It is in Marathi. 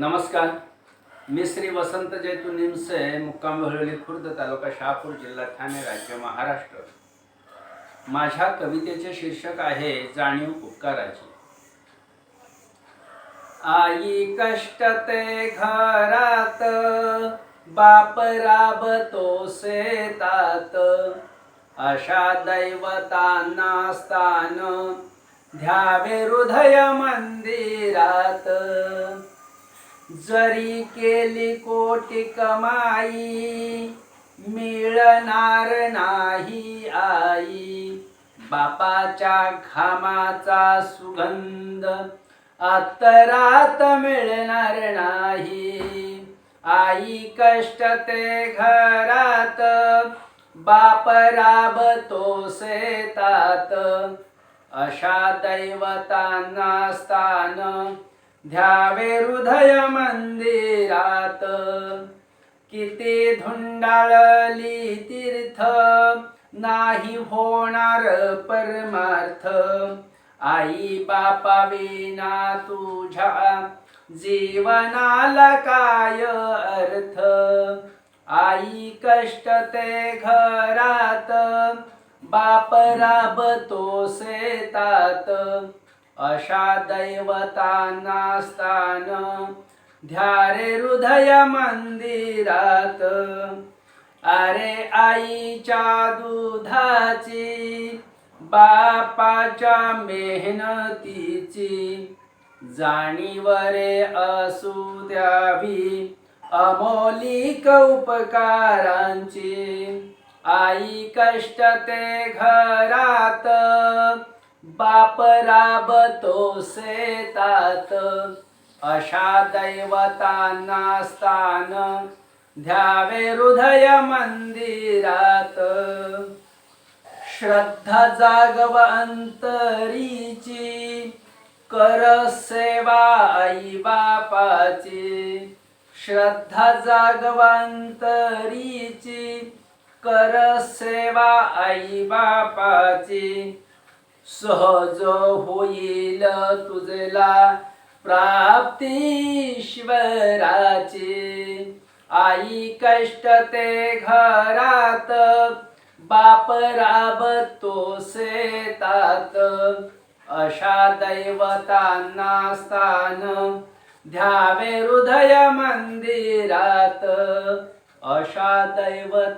नमस्कार. मी श्री वसंत जैतू निमसे मुक्काम हळवली खुर्द तालुका शहापूर जिल्हा ठाणे राज्य महाराष्ट्र. माझ्या कवितेचे शीर्षक आहे जाणीव उपकाराची. आई कष्ट ते घरात बाप राबतो शेतात. अशा दैवतांना स्थान ध्यावे हृदय मंदिरात. जरी केली कोटी कमाई मिळणार नाही आई. बापाच्या घामाचा सुगंध अतरात मिळणार नाही. आई कष्ट ते घरात बाप राबतो शेतात. अशा दैवतांना स्थान ध्यावे हृदय मंदिरात. किती धुंडाळली तीर्थ नाही होणार परमार्थ. आई बापा विना तुझ्या जीवनाला काय अर्थ? आई कष्ट ते घरात बाप राबतो शेतात. अशा दैवतांना स्थान ध्यारे हृदय मंदिरात. अरे आईच्या दुधाची बापाच्या मेहनतीची. जाणीवरे असू द्यावी अमोलिक उपकारांची. आई कष्ट ते घरात बाप राबतो शेतात. अशा दैवतांना स्थान ध्यावे हृदय मंदिरात. श्रद्धा जागव अंतरीची कर सेवा आई बापाची. श्रद्धा जागव अंतरीची कर सेवा आई बापाची. सहज होईल तुझला प्राप्तीश्वराची आई कष्ट ते घरात बाप राबतो शेतात. अशा दैवतांना स्थान ध्यावे हृदय मंदिरात. अशा दैवता